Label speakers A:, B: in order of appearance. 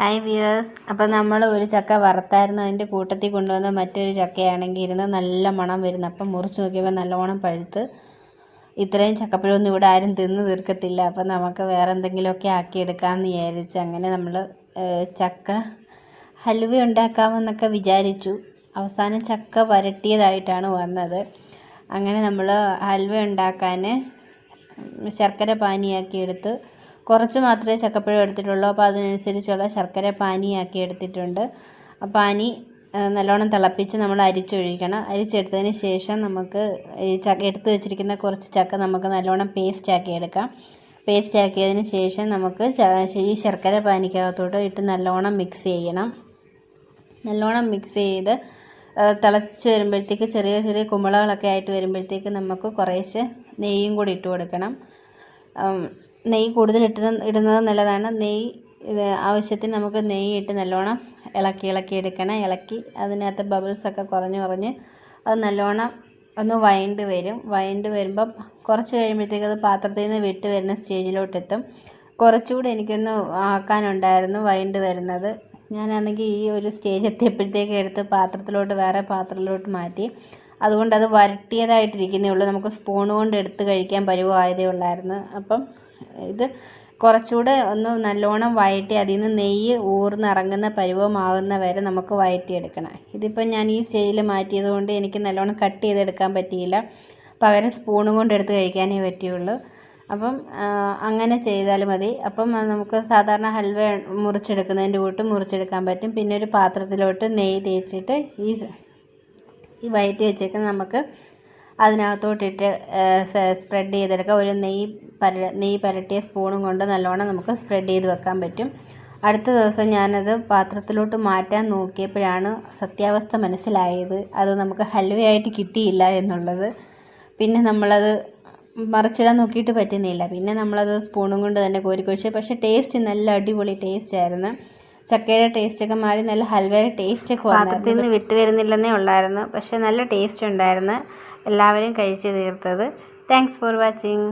A: Hi viewers അപ്പോൾ നമ്മൾ ഒരു ചക്ക വറുത്തായിരുന്നു. അതിന്റെ കൂട്ടത്തിൽ കൊണ്ടുവന്ന മറ്റൊരു ചക്കയാണെങ്കിൽ ഇരുന്ന് നല്ല മണം വരുന്നു. അപ്പം മുറിച്ച് നോക്കിയപ്പോൾ നല്ലോണം പഴുത്ത്. ഇത്രയും ചക്കപ്പഴമൊന്നും ഇവിടെ ആരും തിന്ന് തീർക്കത്തില്ല. അപ്പം നമുക്ക് വേറെ എന്തെങ്കിലുമൊക്കെ ആക്കിയെടുക്കാമെന്ന് വിചാരിച്ച് അങ്ങനെ നമ്മൾ ചക്ക ഹലുവ ഉണ്ടാക്കാമെന്നൊക്കെ വിചാരിച്ചു. അവസാനം ചക്ക വരട്ടിയതായിട്ടാണ് വന്നത്. അങ്ങനെ നമ്മൾ ഹൽവ ഉണ്ടാക്കാൻ ശർക്കര പാനിയാക്കി എടുത്ത് കുറച്ച് മാത്രമേ ചക്കപ്പഴം എടുത്തിട്ടുള്ളൂ. അപ്പോൾ അതിനനുസരിച്ചുള്ള ശർക്കര പാനിയാക്കി എടുത്തിട്ടുണ്ട്. ആ പാനി നല്ലോണം തിളപ്പിച്ച് നമ്മൾ അരിച്ചൊഴിക്കണം. അരിച്ചെടുത്തതിന് ശേഷം നമുക്ക് ഈ ചക്ക എടുത്ത് വെച്ചിരിക്കുന്ന കുറച്ച് ചക്ക നമുക്ക് നല്ലോണം പേസ്റ്റാക്കി എടുക്കാം. പേസ്റ്റ് ആക്കിയതിന് ശേഷം നമുക്ക് ഈ ശർക്കര പാനിക്കകത്തോട്ട് ഇട്ട് നല്ലോണം മിക്സ് ചെയ്യണം. നല്ലോണം മിക്സ് ചെയ്ത് തിളച്ച് വരുമ്പോഴത്തേക്ക് ചെറിയ ചെറിയ കുമ്പളകളൊക്കെ ആയിട്ട് വരുമ്പോഴത്തേക്ക് നമുക്ക് കുറേശ്ശെ നെയ്യും കൂടി ഇട്ട് കൊടുക്കണം. നെയ്യ് കൂടുതൽ ഇട്ട് ഇടുന്നത് നല്ലതാണ്. നെയ്യ് ഇത് ആവശ്യത്തിന് നമുക്ക് നെയ്യ് ഇട്ട് നല്ലോണം ഇളക്കി ഇളക്കി എടുക്കണം. ഇളക്കി അതിനകത്ത് ബബിൾസൊക്കെ കുറഞ്ഞ് കുറഞ്ഞ് അത് നല്ലോണം ഒന്ന് വൈണ്ട് വരും. വൈണ്ട് വരുമ്പം കുറച്ച് കഴിയുമ്പോഴത്തേക്ക് അത് പാത്രത്തിൽ നിന്ന് വിട്ട് വരുന്ന സ്റ്റേജിലോട്ട് എത്തും കുറച്ചുകൂടി എനിക്കൊന്ന് ആക്കാനുണ്ടായിരുന്നു വൈണ്ട് വരുന്നത്. ഞാനാണെങ്കിൽ ഈ ഒരു സ്റ്റേജ് എത്തിയപ്പോഴത്തേക്ക് എടുത്ത് പാത്രത്തിലോട്ട് വേറെ പാത്രത്തിലോട്ട് മാറ്റി. അതുകൊണ്ട് അത് വരട്ടിയതായിട്ടിരിക്കുന്നേ ഉള്ളൂ. നമുക്ക് സ്പൂൺ കൊണ്ട് എടുത്ത് കഴിക്കാൻ പരുവമായതേ ഉള്ളായിരുന്നു. അപ്പം ഇത് കുറച്ചുകൂടെ ഒന്ന് നല്ലോണം വഴറ്റി അതിൽ നിന്ന് നെയ്യ് ഊർന്നിറങ്ങുന്ന പരുവമാകുന്ന വരെ നമുക്ക് വഴറ്റിയെടുക്കണം ഇതിപ്പം ഞാൻ ഈ സ്റ്റേജിൽ മാറ്റിയത് കൊണ്ട് എനിക്ക് നല്ലോണം കട്ട് ചെയ്തെടുക്കാൻ പറ്റിയില്ല. പകരം സ്പൂണും കൊണ്ട് എടുത്ത് കഴിക്കാനേ പറ്റിയുള്ളൂ. അപ്പം അങ്ങനെ ചെയ്താൽ മതി. അപ്പം നമുക്ക് സാധാരണ ഹൽവ മുറിച്ചെടുക്കുന്നതിന്റെ കൂട്ട് മുറിച്ചെടുക്കാൻ പറ്റും. പിന്നെ ഒരു പാത്രത്തിലോട്ട് നെയ്യ് തേച്ചിട്ട് ഈ ഈ വയറ്റി വെച്ചേക്കുന്ന നമുക്ക് അതിനകത്തോട്ടിട്ട് സ്പ്രെഡ് ചെയ്തെടുക്കാം. ഒരു നെയ്യ് പര നെയ്യ് പരട്ടിയ സ്പൂണും കൊണ്ട് നല്ലോണം നമുക്ക് സ്പ്രെഡ് ചെയ്ത് വെക്കാൻ പറ്റും. അടുത്ത ദിവസം ഞാനത് പാത്രത്തിലോട്ട് മാറ്റാൻ നോക്കിയപ്പോഴാണ് സത്യാവസ്ഥ മനസ്സിലായത്. അത് നമുക്ക് ഹൽവയായിട്ട് കിട്ടിയില്ല എന്നുള്ളത്. പിന്നെ നമ്മളത് മറിച്ചിടാൻ നോക്കിയിട്ട് പറ്റുന്നില്ല. പിന്നെ നമ്മളത് സ്പൂണും കൊണ്ട് തന്നെ കോരിക്കൊഴിച്ച് പക്ഷേ ടേസ്റ്റ് നല്ല അടിപൊളി ടേസ്റ്റ് ആയിരുന്നു. ചക്കയുടെ ടേസ്റ്റ് ഒക്കെ മാറി. നല്ല ഹൽവയുടെ ടേസ്റ്റ് ഒക്കെ പാത്രത്തിൽ നിന്ന് വിട്ടു വരുന്നില്ലെന്നേ ഉള്ളായിരുന്നു. പക്ഷേ നല്ല ടേസ്റ്റ് ഉണ്ടായിരുന്നു. എല്ലാവരും കഴിച്ചു തീർത്തത്. Thanks for watching